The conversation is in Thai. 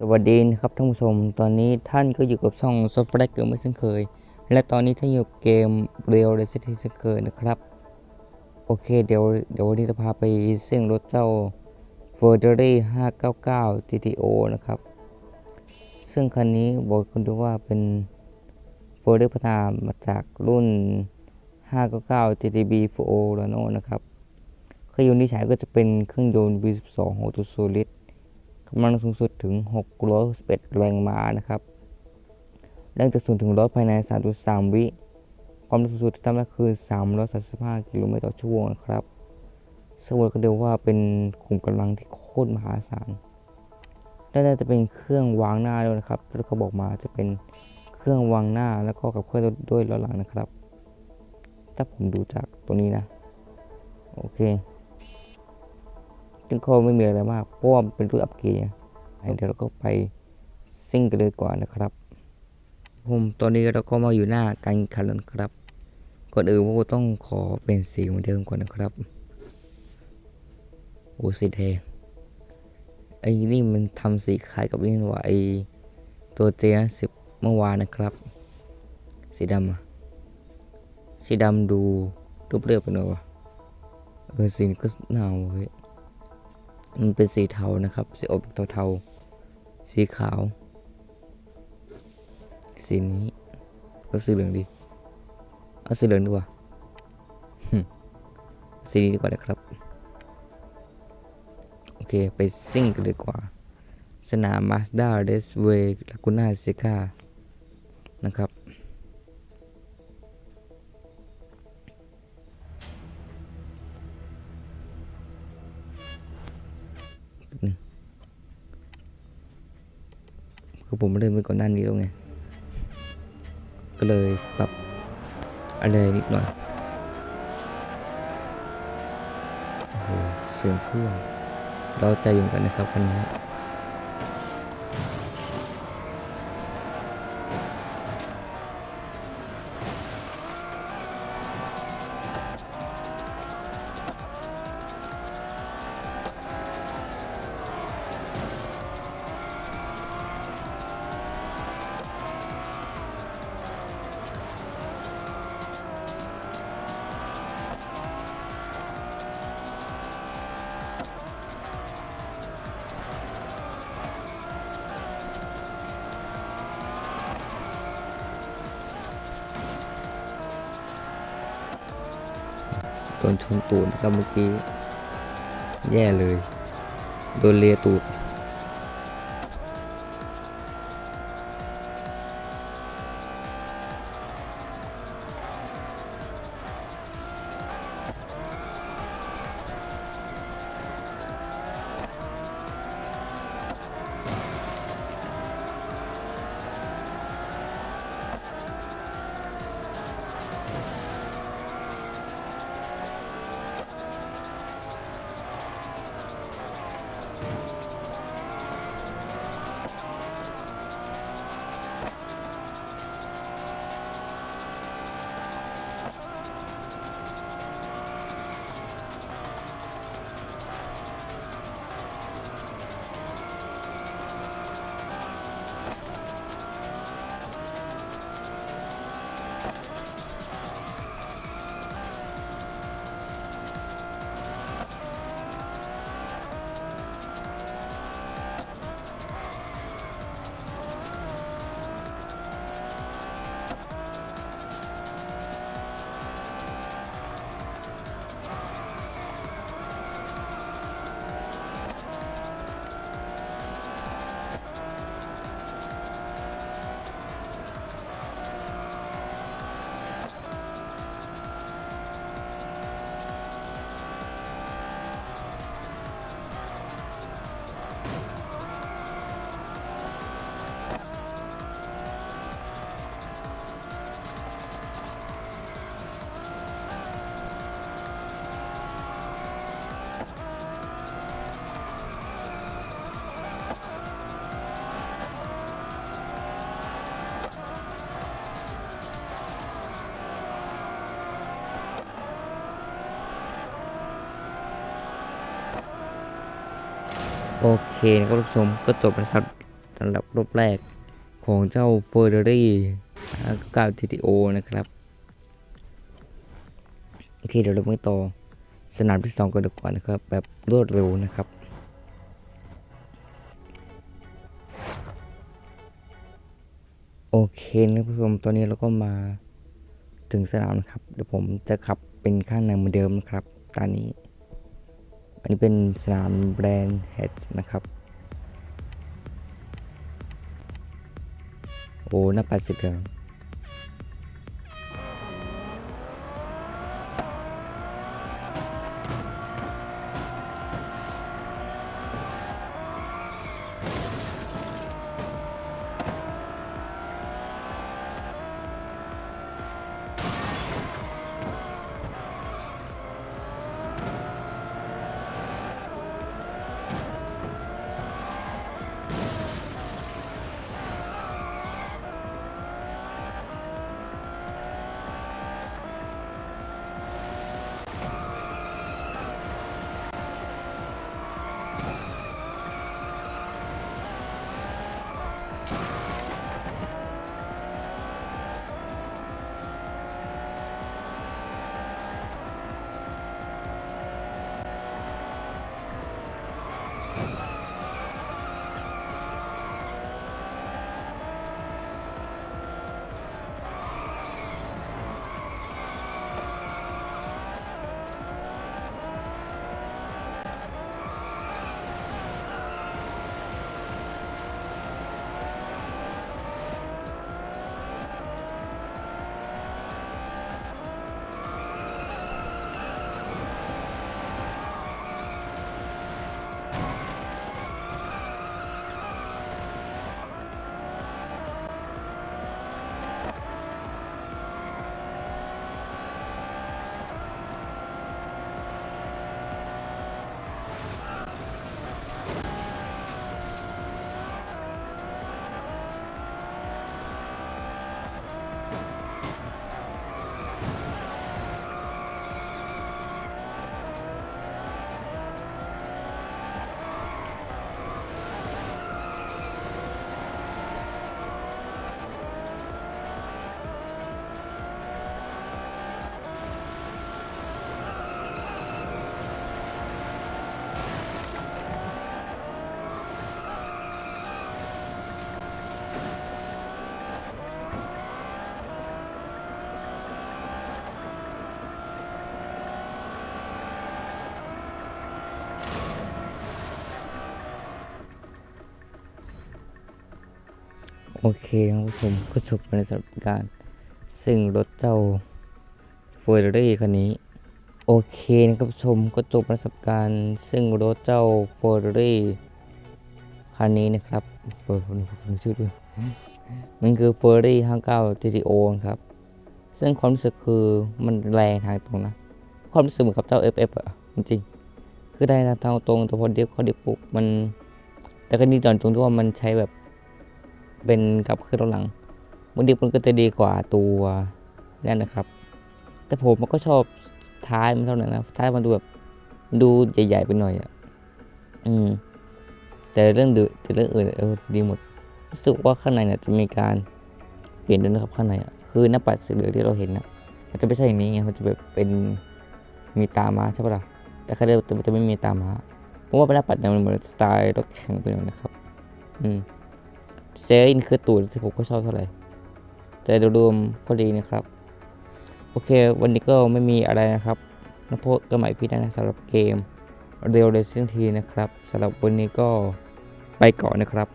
สวัสดีนะครับท่านผู้ชม ตอนนี้ท่านก็อยู่กับช่องซอฟต์แวร์เกมเหมือนเช่นเคย และตอนนี้ท่านอยู่กับเกมเรียวเรซิตี้เช่นเคยนะครับโอเคเดี๋ยวเดี๋ยววันนี้จะพาไปเสี่ยงรถเจ้า f e r r a r i 599 GTO นะครับ ซึ่งคันนี้บอกคุณดูว่าเป็น f e r r a r i พัฒนามาจากรุ่น 599 GTB 4O Rano นะครับเครื่องยนต์ที่ใช้ก็จะเป็นเครื่องยนต์ V12 6.0ลิตร กำลังสูงสุดถึง611แรงม้านะครับแรงจากศูนย์ถึงร้อยภายใน 3.3 วิ ความเร็วสูงสุดที่ทำได้คือ335กิโลเมตรต่อชั่วโมงครับซึ่งบอกก็เดียวว่าเป็นขุมกำลังที่โคตรมหาศาลและน่าจะเป็นเครื่องวางหน้าด้วยนะครับที่เขาบอกมาจะเป็นเครื่องวางหน้าแล้วก็กับเครื่องด้วยล้อหลังนะครับ ถ้าผมดูจากตัวนี้นะ โอเค ซึ่งก็ไม่มีอะไรมากเพราะว่ามันเป็นรุ่นอัปเกรดไงเดี๋ยวเราก็ไปซิ่งกันเลยก่อนนะครับผมตอนนี้เราก็มาอยู่หน้าการแข่งขันแล้วนครับ ก่อนอื่นผมต้องขอเป็นสีเหมือนเดิมก่อนนะครับโอ้สีแดงไอ้นี่มันทำสีคล้ายกับนี่ว่าไอ้ตัวเจสิบเมื่อวานนะครับ สีดำอะสีดำดูรูปเรียบไปหน่อยวะเออสีนี้ก็หนาวเว้ย มันเป็นสีเทานะครับ สีออกเทาๆสีขาว สีนี้แล้วสีเหลืองดี เอาสีเหลืองดีกว่าสีนี้ดีกว่านะครับ โอเค ไปซิ่งกันเลยดีกว่า สนาม Mazda Raceway Laguna Seca นะครับ ผมเริ่มไปก่อนหน้านี้แล้วไง ก็เลยปรับอะไรนิดหน่อยโอ้โหเสียงเครื่อง เราใจอยู่กันนะครับคันนี้ โดนชนตูดนะครับเมื่อกี้ แย่เลย โดนเลียตูด โอเคนะครับท่านผู้ชมก็จบแล้วครับสำหรับรอบแรกของเจ้า Ferrari 9 GTO นะครับ โอเคเดี๋ยวเราไปต่อสนามที่ 2 กันดีกว่านะครับ แบบรวดเร็วนะครับโอเคนะผู้ชมตอนนี้เราก็มาถึงสนามนะครับ เดี๋ยวผมจะขับเป็นข้างในเหมือนเดิมนะครับ ตอนนี้ อันนี้เป็นสนามแบรนด์แฮดนะครับ โอ้หน้าปัดสุดเลย โอเคครับผู้ชมก็จบในสำหรับการซึ่งรถเจ้า Ferrari คันนี้ โอเคนะครับผู้ชมก็จบประสบการณ์ซึ่งรถเจ้า Ferrari คันนี้นะครับเปิดผมผมชื่อด้วยมันคือ Ferrari 59 GTO ครับ ซึ่งความรู้สึกคือมันแรงทางตรงนะ ความรู้สึกเหมือนกับเจ้า FF อะจริงคือได้ทางตรงแต่พอเดียวเขาเดียวปุ๊บมัน แต่ก็นี่ตอนตรงที่ว่ามันใช้แบบ เป็นกับเครื่องรถหลังบางทีมันก็จะดีกว่าตัวนั่นนะครับ แต่ผมมันก็ชอบท้ายมันเท่านั้นนะท้ายมันดูแบบดูใหญ่ๆไปหน่อยอะอืม แต่เรื่องดือแต่เรื่องอื่นเออดีหมดรู้สึกว่าข้างในเนี่ยจะมีการเปลี่ยนด้วยนะครับข้างในอะคือหน้าปัดสีเหลืองที่เราเห็นนะมันจะไม่ใช่อย่างนี้ไงมันจะแบบเป็นมีตาม้าใช่ปะล่ะแต่ข้างในมันจะไม่มีตาม้าเพราะว่าหน้าปัดเนี่ยมันเหมือนสไตล์รถแข่งไปหน่อยนะครับ อืม เซอินคือตูดที่ผมก็ชอบเท่าไหร่ แต่โดยรวมก็ดีนะครับ โอเค วันนี้ก็ไม่มีอะไรนะครับแล้วพบกันใหม่พี่ได้นะสำหรับเกมเรียวเรซิ่งทีนะครับสำหรับวันนี้ก็ไปก่อนนะครับ